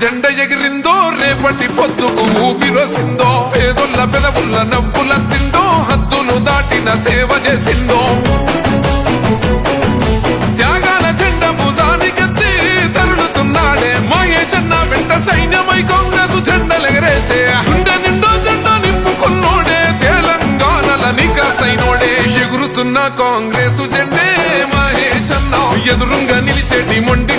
జెండ ఎగిరిందో రేపటి పొద్దుకు ఊపిరొసిందో పేదొల్ల పెదవుల్ల నవ్వుల తిండో హద్దులు దాటిన సేవ చేసిందో త్యాగాల జెండ భుజానికెత్తి తరుడుతున్నాడే మహేషన్న వెంట సైన్యమై కాంగ్రెస్ జెండలెగరేసే అండ నిండో జెండ నింపుకున్నోడే తెలంగాణల నిగసైనోడే ఎగురుతున్న కాంగ్రెస్ జెండే మహేషన్న ఎదురుగా నిలిచేటి మొండి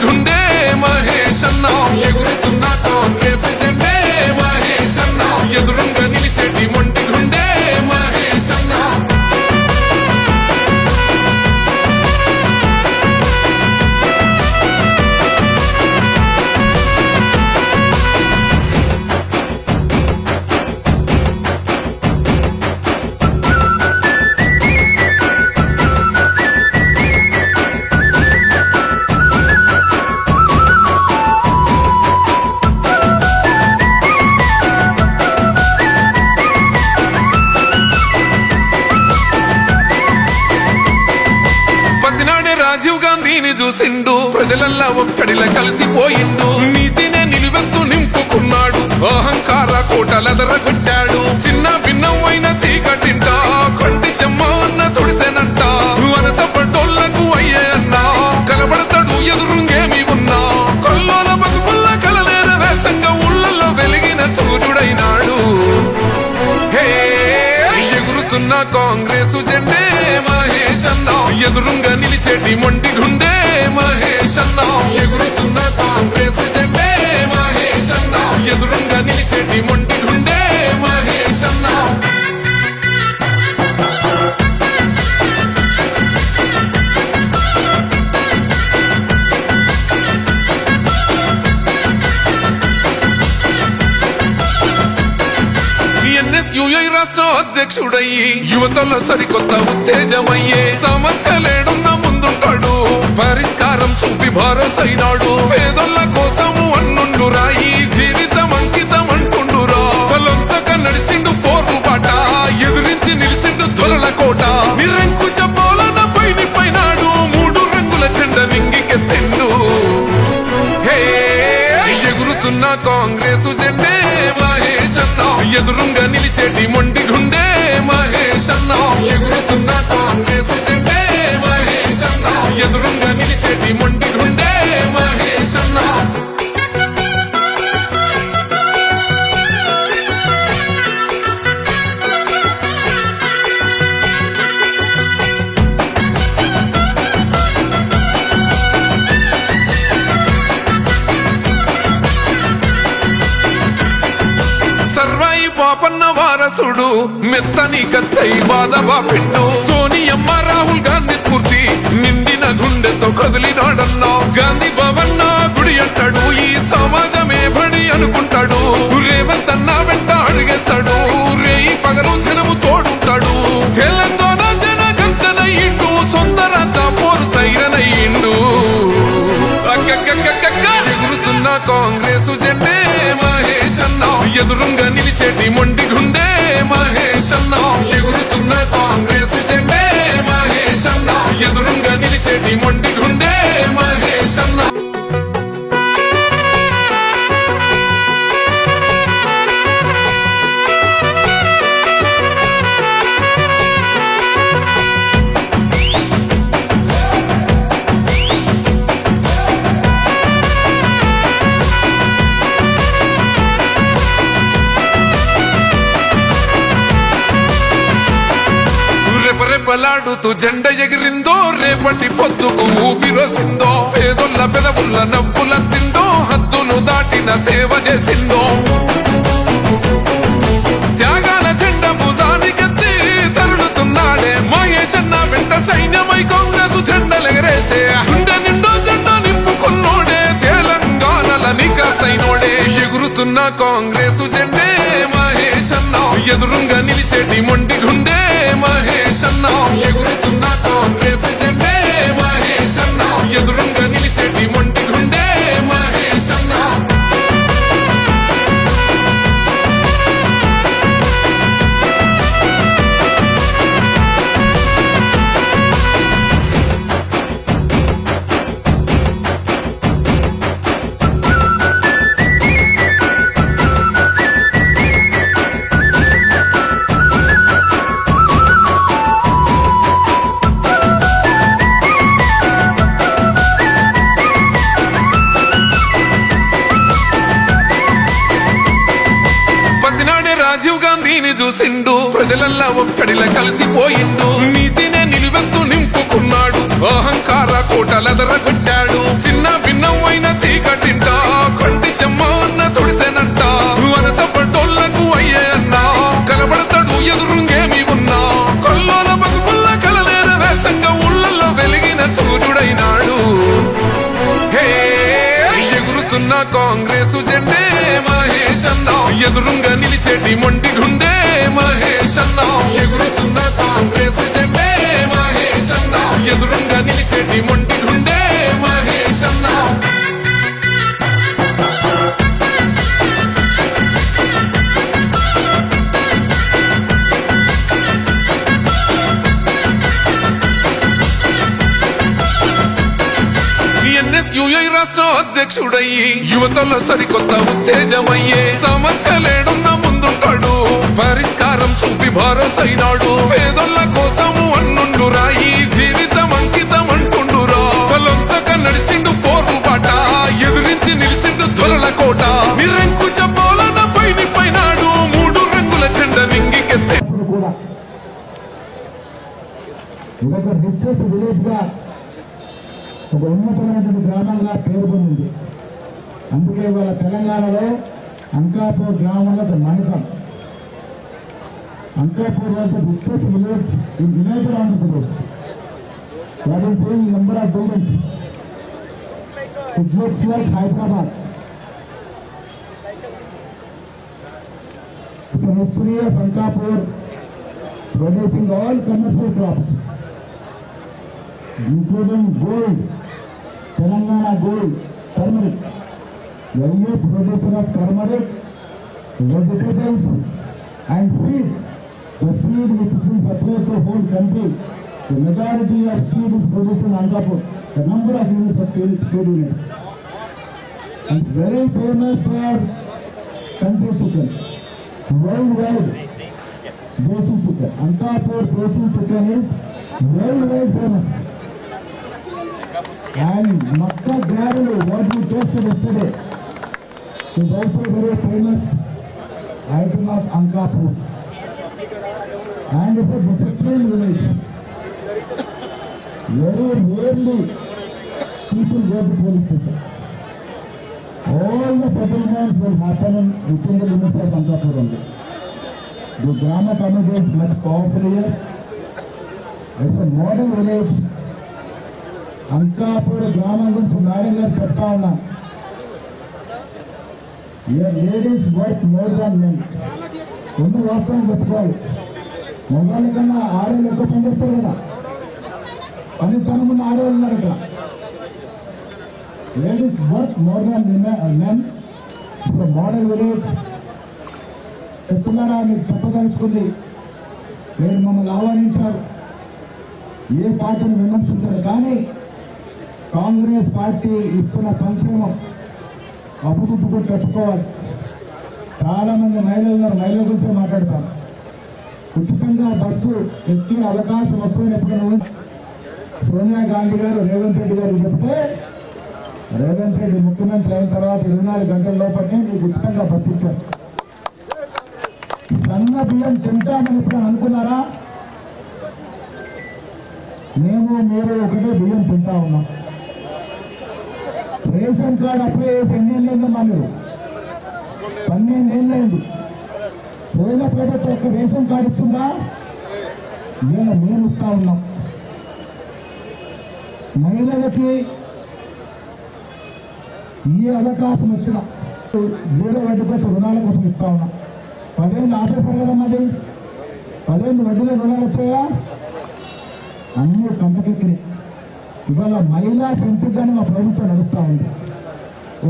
అధ్యక్షుడయ్యి యువతల సరికొత్త ఉత్తేజమయ్యే సమస్యలేడున్న ముందుంటాడు పరిష్కారం చూపి భరోసైనాడు పేదల కోసము అన్నుండు రాయి జీవితం అంకితం అంటుండు తలొంచక నడిసిండు పోరు పాట ఎదిరించి నిలిసిండు ధ్వరల కోట నిరంకుశ పోలన పైని పైనాడు మూడు రంగుల చెండ నింగికెత్తిండు హే ఎగురుతున్న కాంగ్రెస్ జెండే మహేష్ ఎదురుంగా నిలిచేటి పెట్టు సోనియమ్మ రాహుల్ గాంధీ స్ఫూర్తి నిండిన గుండెతో కదిలినాడన్నా గాంధీ భవన్ నా గుడి అంటాడు ఈ సమాజమే బడి అనుకుంటాడు రేవంత్ అన్న వెంట అడిగేస్తాడు రే పగలు జనము తోడుంటాడు తెలంగాణ జన గంటనయ్యిండు సొంత రాష్ట్ర పోరు సైరనయ్యిండు ఎగురుతున్న కాంగ్రెస్ జెండే మహేష్ అన్న ఎదురుంగా నిలిచేటి మొండి గుండె జెండ ఎగిరిందో రేపటి పొద్దుకు ఊపిరోసిందో పేదొల్ల పెదవుల్ల నవ్వుల తిందో హద్దులు దాటిన సేవ చేసిందో త్యాగాల జెండ భుజానికెత్తి తరుడుతున్నాడే మహేషన్న వెంట సైన్యమై కాంగ్రెస్ జెండలెగరేసే అండ నిండో జెండ నింపుకున్నోడే తెలంగాణల నికాసైనోడే ఎగురుతున్న కాంగ్రెస్ జెండే మహేషన్న ఎదురుగా నిలిచేటి మొండి గుండె ప్రజలల్లా ఒక్కడిలా కలిసిపోయిండు నీతినే నిలువెత్తు నింపుకున్నాడు అహంకార కోటలదరగొట్టాడు చిన్న భిన్నమైన చీకటింట కంటి చెమ్మ అన్న తొడిసెనంట అనసపడ్డోళ్లకు అయ్యే అన్న కలబడతాడు ఎదురుంగేమి ఉన్నా కల్లోల బతుకుల్ల కలలేన వేసంగా ఊళ్ళల్లో వెలిగిన సూర్యుడైనాడు హే ఎగురుతున్న కాంగ్రెస్ జెండే మహేష్ అన్న ఎదురుంగా నిలిచేటి మొంటి గుండే మహేష్ ఎగురుతున్న కాంగ్రెస్ జెండే మహేష్ ఎదురుగా నిలిచేటి మొండ ఎస్యుఐ రాష్ట్ర అధ్యక్షుడయ్యి యువతల సరికొత్త ఉత్తేజమయ్యే లేడున్న ముందుంటాడు పరిష్కారం చూపి భరోసైనాడు పేదోళ్ళ కోసము అన్నుండు రాయి జీవితం అంకితం అంటుండు తలొంచక నడిసిండు పోరు పాట ఎదురించి నిలిసిండు ధ్వరల కోట నిరంకుశ పోలన పైని పైనాడు మూడు రంగుల చెండ నింగికెత్తే విలేజ్ గా ఒక ఉన్నతమైనటువంటి గ్రామంగా పేరు పొందింది అందుకే వాళ్ళ తెలంగాణలో అంకాపూర్ గ్రామంలో ఒక Manikam Ankapur was village in united Andhra Pradesh what number of buildings it like Hyderabad It's a history of Ankapoor producing all commercial Telangana gold, turmeric, various production of turmeric, vegetables and seed. The seed which is being supplied to the whole country, the majority of seed is produced in Andhra. The number of units are trade units. It's very famous for country chicken, worldwide desi chicken. Andhra desi chicken is worldwide famous. And Makka Garulu, what we tasted yesterday, is also very famous item of Angapur. And it's a disciplined village. Very rarely people go to police station. All the settlements will happen within the limits of Angapur only. The Grama community is much powerful here. It's a model village Ankapuram గ్రామం గురించి madam గారు చెప్తా ఉన్నా ladies work more than men రెండు వాస్తవం పెట్టుకోవాలి mobile కన్నా ఆడవాళ్ళు ఎక్కువ పనిచేస్తారు కదా పని తనమున్న ఆడవాళ్ళు ఉన్నారు ఇక్కడ ladies work more than men ఇప్పుడు మోడల్ విలేజ్ చెప్తున్నారా మీకు చెప్పదలుచుకుంది మీరు మమ్మల్ని ఆహ్వానించారు ఏ పార్టీని విమర్శించారు కానీ కాంగ్రెస్ పార్టీ ఇస్తున్న సంక్షేమం అప్పుగుప్పుకుని చెప్పుకోవాలి చాలామంది మహిళలు ఉన్నారు మహిళల గురించే మాట్లాడతాను ఉచితంగా బస్సు ఎక్కే అవకాశం వస్తుంది ఎప్పుడైనా సోనియా గాంధీ గారు రేవంత్ రెడ్డి గారు చెప్తే రేవంత్ రెడ్డి ముఖ్యమంత్రి అయిన తర్వాత ఇరవై నాలుగు గంటల లోపలనే మీకు ఉచితంగా బస్సు ఇచ్చారు సన్న బియ్యం తింటామని ఎప్పుడైనా అనుకున్నారా మేము మీరు ఒకటే బియ్యం తింటా ఉన్నాం రేషన్ కార్డు అప్లై చేసి ఎన్ని ఏళ్ళు మళ్ళీ పన్నెండు ఏళ్ళైంది పోయిన ప్రభుత్వం ఒక రేషన్ కార్డు ఇస్తుందా నేను మేము ఇస్తా ఉన్నాం మహిళలకి ఈ అవకాశం వచ్చిన జీరో పెట్టి రుణాల కోసం ఇస్తా ఉన్నాం పదేళ్ళు ఆపేశారు కదా మాది పదేళ్ళు వడ్డీలో రుణాలు వచ్చాయా అన్నీ కంటకెక్కినాయి ఇవాళ మహిళా సెంట్రిక్గానే మా ప్రభుత్వం నడుస్తూ ఉంది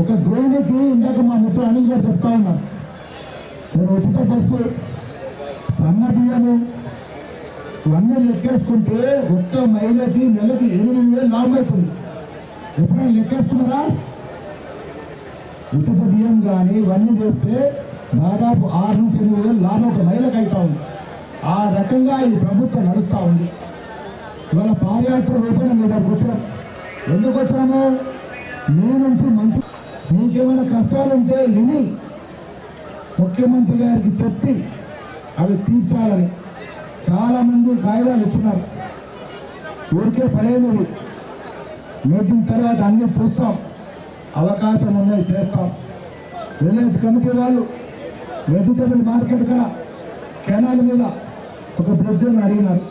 ఒక గృహిణికి ఇందాక మా మిత్రులు అనిల్ గారు చెప్తా ఉన్నారు నేను ఉచిత బస్సు సన్న బియ్యము ఇవన్నీ లెక్కేసుకుంటే ఒక్క మహిళకి నెలకి ఎనిమిది వేలు లాభం అవుతుంది ఎప్పుడైనా లెక్కేస్తున్నారా ఉచిత బియ్యం కానీ ఇవన్నీ చేస్తే దాదాపు ఆరు నుంచి ఎనిమిది వేలు లాభం ఒక మహిళకు అవుతా ఉంది ఆ రకంగా ఈ ప్రభుత్వం నడుస్తూ ఉంది వాళ్ళ పాదయాత్ర రూపంలో మీ దగ్గర వచ్చాం ఎందుకు వచ్చాము మీ నుంచి మంచి మీకేమైనా కష్టాలు ఉంటే విని ముఖ్యమంత్రి గారికి చెప్పి అవి తీర్చాలని చాలామంది కాగితాలు ఇచ్చినారు ఊరికే పడేది మీటింగ్ తర్వాత అన్నీ చూస్తాం అవకాశం ఉన్నాయి చేస్తాం విలేజ్ కమిటీ వాళ్ళు వెజిటబుల్ మార్కెట్ కూడా కెనాల్ మీద ఒక బ్రిడ్జ్ అడిగినారు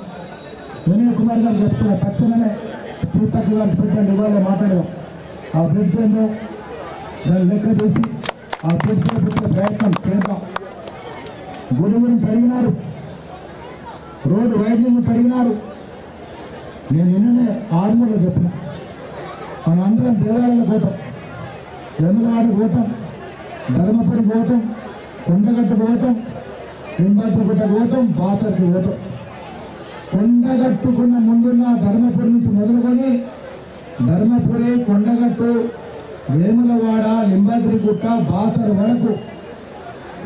వినయ్ కుమార్ గారు చెప్తున్న తక్షణమే సీతక్క గారి బ్రిడ్జ్ ఇవాళ మాట్లాడదాం ఆ బ్రిడ్జ్ ఏందో దాన్ని లెక్క చేసి ఆ బ్రిడ్జ్ పెట్టే ప్రయత్నం చేద్దాం గురువులు పెరిగినారు రోడ్డు వైద్యులు పెరిగినారు నేను నిన్ననే ఆర్మీలో చెప్పిన మనందరం దేవాలయాలకు పోతాం వెనులాడికి పోతాం ధర్మపురికి పోతాం కొండగట్టుకు పోతాం లింబాత్రి గుట్టకు పోతాం బాసర్కి పోతాం కొండగట్టుకున్న ముందున్న ధర్మపురి నుంచి మొదలుకొని ధర్మపురి కొండగట్టు వేములవాడ లింబాద్రిగుట్ట బాసర్ వరకు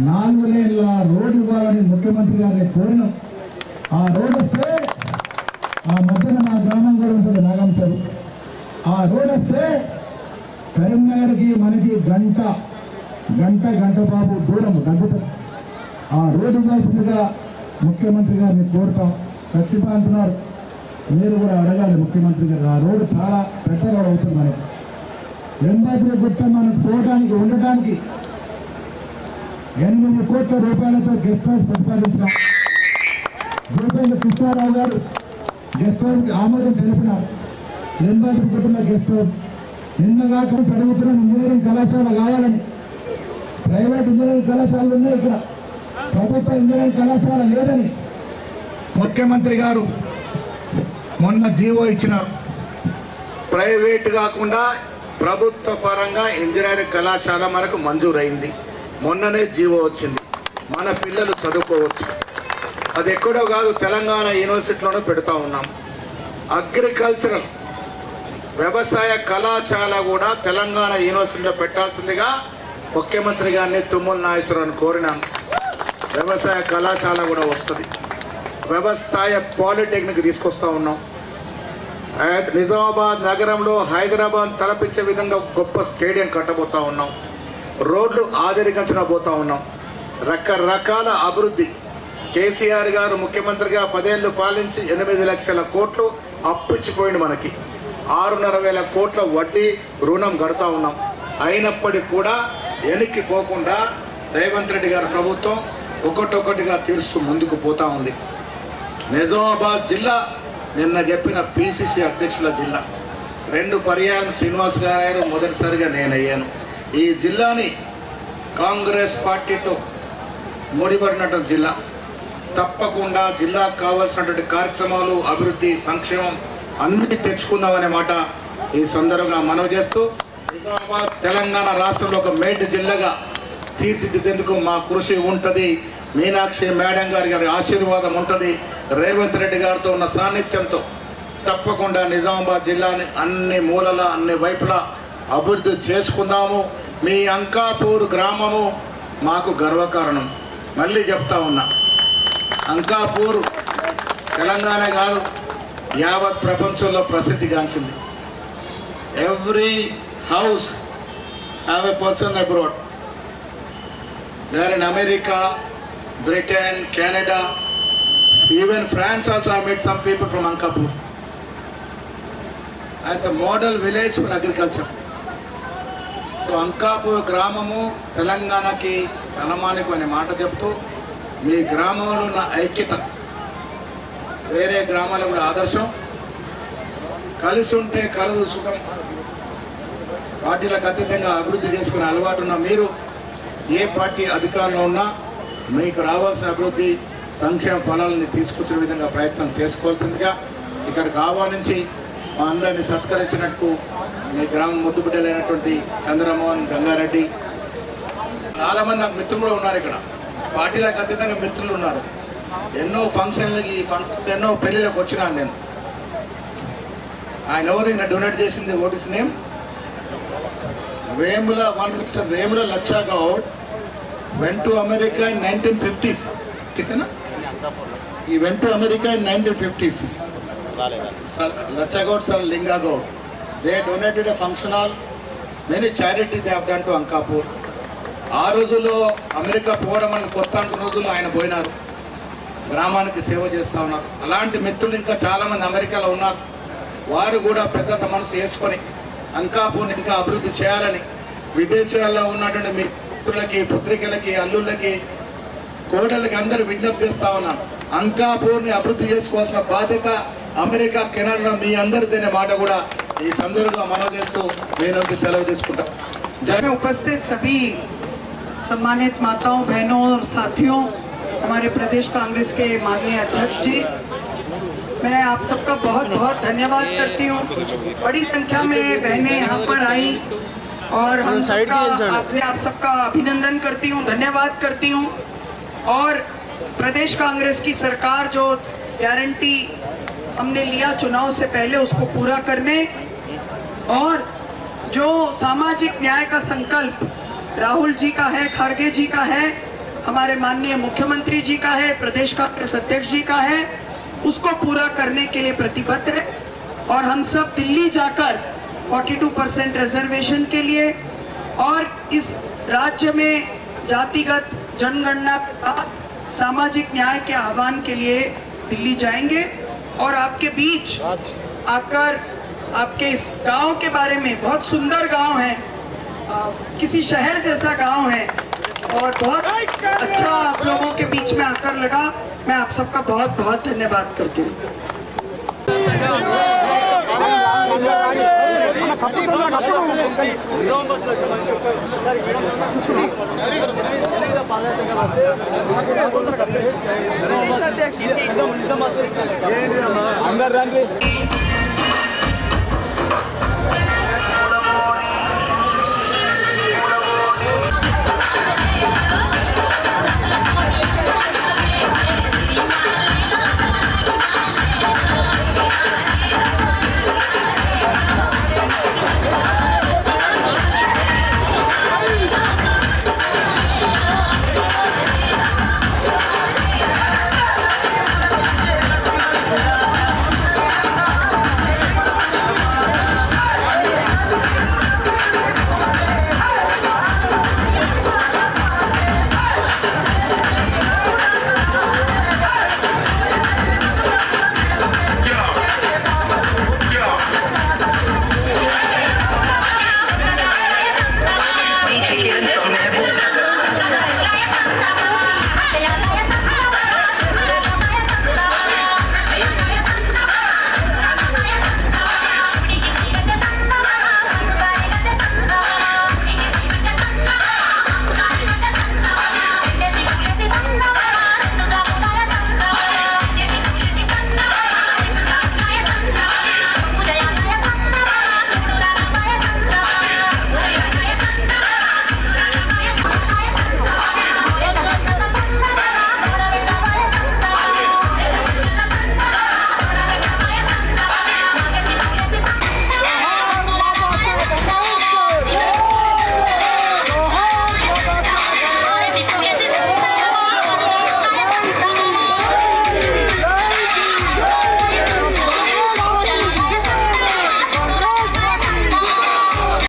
నాలుగు లేన్ల రోడ్డు ఇవ్వాలని ముఖ్యమంత్రి గారిని కోరిన ఆ రోడ్ వస్తే ఆ మధ్యన మా గ్రామం కూడా ఉంటుంది నాగంపల్లి ఆ రోడ్ వస్తే కరీంనగర్కి మనకి గంట గంట గంట బాబు దూరం తగ్గుతుంది ఆ రోడ్డు ఇవ్వాల్సిందిగా ముఖ్యమంత్రి గారిని కోరుతాం ప్రతిభ మీరు కూడా అడగాలి ముఖ్యమంత్రి గారు ఆ రోడ్డు చాలా పెద్ద రోడ్ అవుతుంది మనకి వెంబడి గుట్ట మనం పోవడానికి ఉండటానికి ఎనిమిది కోట్ల రూపాయలతో గెస్ట్ హౌస్ ప్రతిపాదించాం భూపేంద్ర కృష్ణారావు గారు గెస్ట్ హౌస్కి ఆమోదం తెలిపినారు వెంబడి గుట్టలో గెస్ట్ హౌస్ నిన్న కాకుండా చదువుతున్న ఇంజనీరింగ్ కళాశాల కావాలని ప్రైవేట్ ఇంజనీరింగ్ కళాశాలలు ఉన్నాయి ఇక్కడ ప్రభుత్వ ఇంజనీరింగ్ కళాశాల లేదని ముఖ్యమంత్రి గారు మొన్న జీవో ఇచ్చినారు ప్రైవేట్ కాకుండా ప్రభుత్వ పరంగా ఇంజనీరింగ్ కళాశాల మనకు మంజూరైంది మొన్ననే జీవో వచ్చింది మన పిల్లలు చదువుకోవచ్చు అది ఎక్కడో కాదు తెలంగాణ యూనివర్సిటీలోనే పెడతా ఉన్నాం అగ్రికల్చరల్ వ్యవసాయ కళాశాల కూడా తెలంగాణ యూనివర్సిటీలో పెట్టాల్సిందిగా ముఖ్యమంత్రి గారిని తుమ్మల నాగేశ్వరరావుని కోరినాను వ్యవసాయ కళాశాల కూడా వస్తుంది వ్యవసాయ పాలిటెక్నిక్ తీసుకొస్తా ఉన్నాం నిజామాబాద్ నగరంలో హైదరాబాద్ తలపించే విధంగా గొప్ప స్టేడియం కట్టబోతా ఉన్నాం రోడ్లు పోతూ ఉన్నాం రకరకాల అభివృద్ధి కేసీఆర్ గారు ముఖ్యమంత్రిగా పదేళ్ళు పాలించి ఎనిమిది లక్షల కోట్లు అప్పించిపోయింది మనకి ఆరున్నర వేల కోట్ల వడ్డీ రుణం గడుతూ ఉన్నాం అయినప్పటికీ కూడా వెనక్కి పోకుండా రేవంత్ రెడ్డి గారి ప్రభుత్వం ఒకటొకటిగా తీరుస్తూ ముందుకు పోతా ఉంది నిజామాబాద్ జిల్లా నిన్న చెప్పిన పిసిసి అధ్యక్షుల జిల్లా రెండు పర్యాయం శ్రీనివాస్ గారు మొదటిసారిగా నేనయ్యాను ఈ జిల్లాని కాంగ్రెస్ పార్టీతో ముడిపడినటువంటి జిల్లా తప్పకుండా జిల్లాకు కావాల్సినటువంటి కార్యక్రమాలు అభివృద్ధి సంక్షేమం అన్నీ తెచ్చుకుందామనే మాట ఈ సందర్భంగా మనవి చేస్తూ నిజామాబాద్ తెలంగాణ రాష్ట్రంలో ఒక మేడ్ జిల్లాగా తీర్చిదిద్దేందుకు మా కృషి ఉంటుంది మీనాక్షి మేడం గారి గారి ఆశీర్వాదం ఉంటుంది రేవంత్ రెడ్డి గారితో ఉన్న సాన్నిధ్యంతో తప్పకుండా నిజామాబాద్ జిల్లాని అన్ని మూలల అన్ని వైపులా అభివృద్ధి చేసుకుందాము మీ అంకాపూర్ గ్రామము మాకు గర్వకారణం మళ్ళీ చెప్తా ఉన్నా అంకాపూర్ తెలంగాణ కాదు యావత్ ప్రపంచంలో ప్రసిద్ధి గాంచింది every house have a person abroad దాని America Britain Canada even France also I met people people Ankapur Ankapur. As model village village for so Ankapur గ్రామము తెలంగాణకి తలమానికు అనే మాట చెప్తూ మీ గ్రామంలో ఉన్న ఐక్యత వేరే గ్రామాలకు కూడా ఆదర్శం కలిసి ఉంటే కలదు సుఖం పార్టీలకు అతీతంగా అభివృద్ధి చేసుకునే అలవాటు ఉన్న మీరు ఏ పార్టీ అధికారంలో ఉన్నా మీకు రావాల్సిన అభివృద్ధి సంక్షేమ ఫలాలని తీసుకొచ్చే విధంగా ప్రయత్నం చేసుకోవాల్సిందిగా ఇక్కడ గావా నుంచి మా అందరినీ సత్కరించినట్టు మీ గ్రామం ముద్దుబిడ్డలైనటువంటి చంద్రమోహన్ గంగారెడ్డి చాలామంది నాకు మిత్రులు కూడా ఉన్నారు ఇక్కడ పార్టీలకు అతీతంగా మిత్రులు ఉన్నారు ఎన్నో ఫంక్షన్లకి ఎన్నో పెళ్లిలోకి వచ్చినాను నేను ఆయన ఎవరు డొనేట్ చేసింది ఓటీస్ name Vemula one Vemula Laksha Goud went to America in nineteen fifties ఓకేనా ఈ వెంట America in nineteen fifties Lachagoud sir Lingagoud they donated a function hall many charity they hun to Ankapur ఆ రోజుల్లో అమెరికా పోవడం అని కొత్త అంటున్న రోజుల్లో ఆయన పోయినారు గ్రామానికి సేవ చేస్తూ ఉన్నారు అలాంటి మిత్రులు ఇంకా చాలామంది అమెరికాలో ఉన్నారు వారు కూడా పెద్ద మనసు వేసుకొని అంకాపూర్ని ఇంకా అభివృద్ధి చేయాలని విదేశాల్లో ఉన్నటువంటి మిత్రులకి పుత్రికలకి అల్లుళ్ళకి కోడళ్ళకి అందరూ విజ్ఞప్తి చేస్తా ఉన్నాను అంకాపూర్ని అభివృద్ధి చేసుకోవాల్సిన బాధ్యత అమెరికా కెనడా మీ అందరిదనే మాట కూడా ఈ సందర్భంగా మనం చేస్తూ మీ నుండి సెలవు తీసుకుంటాం జై में उपस्थित सभी सम्मानित माताओं बहनों और साथियों हमारे प्रदेश कांग्रेस के माननीय अध्यक्ष जी मैं आप सबका बहुत बहुत धन्यवाद करती हूँ बड़ी संख्या में बहनें यहाँ पर आई और हम सबका आपने आप सबका अभिनंदन करती हूँ धन्यवाद करती हूँ और प्रदेश कांग्रेस की सरकार जो गारंटी हमने लिया चुनाव से पहले उसको पूरा करने और जो सामाजिक न्याय का संकल्प राहुल जी का है खारगे जी का है हमारे माननीय मुख्यमंत्री जी का है प्रदेश कांग्रेस अध्यक्ष जी का है उसको पूरा करने के लिए प्रतिबद्ध है और हम सब दिल्ली जाकर 42 परसेंट रिजर्वेशन के लिए और इस राज्य में जातिगत जनगणना के बाद सामाजिक न्याय के आह्वान के लिए दिल्ली जाएंगे और आपके बीच आकर आपके इस गांव के बारे में बहुत सुंदर गांव है किसी शहर जैसा गांव है और बहुत अच्छा आप लोगों के बीच में आकर लगा मैं आप सबका बहुत बहुत धन्यवाद करती हूँ प्रदेश अध्यक्ष